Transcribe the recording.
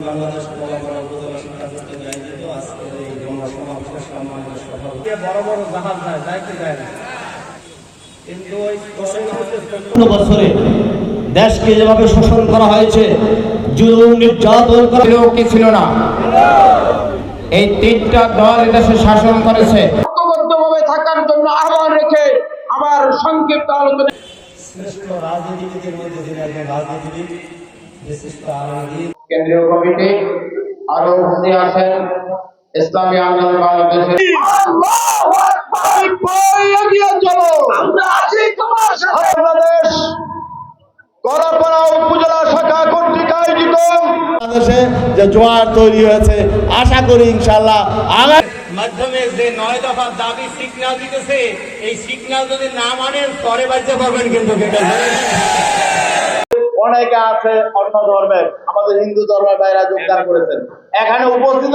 বাংলাদেশ কলাপাড়া উপজেলা শিক্ষা প্রতিষ্ঠান আয়োজিত আজকের এই গণসমাবেশের সম্মানিত সভাপতি। বড় বড় জাহাজ যায় যাইতে যায় না। কিন্তু ওই বছরে দেশকে যেভাবে শোষণ করা হয়েছে জুলুম নির্যাতন করা ছিল কি ছিল না? এই তিনটা দল এদেশে শাসন করেছে। ঐক্যবদ্ধভাবে থাকার জন্য আহ্বান রেখে আমার সংক্ষিপ্ত আলোচনা শ্রেষ্ঠ রাজনীতিবিদের মধ্যে যিনি একজন রাজনীতিবিদ বিশিষ্ট কেন্দ্রীয় কমিটি আরও উপস্থিত আছেন। ইসলামী আন্দোলন বাংলাদেশের এগিয়ে চলো আমরা আছি তোমার সাথে বাংলাদেশ করাপাড়া উপজেলা শাখা কর্তৃক আয়োজিত। বাংলাদেশে যে জোয়ার তৈরি হয়েছে আশা করি ইনশাল্লাহ আগামী মাধ্যমে যে নয় দফা দাবি সিগন্যাল দিতেছে এই সিগন্যাল যদি না মানেন পরে বাজ্য পাবেন কিন্তু। এটা অনেকে আছে অন্য ধর্মের আমাদের হিন্দু ধর্মের বাইরে যোগদান করেছেন। এখানে উপস্থিত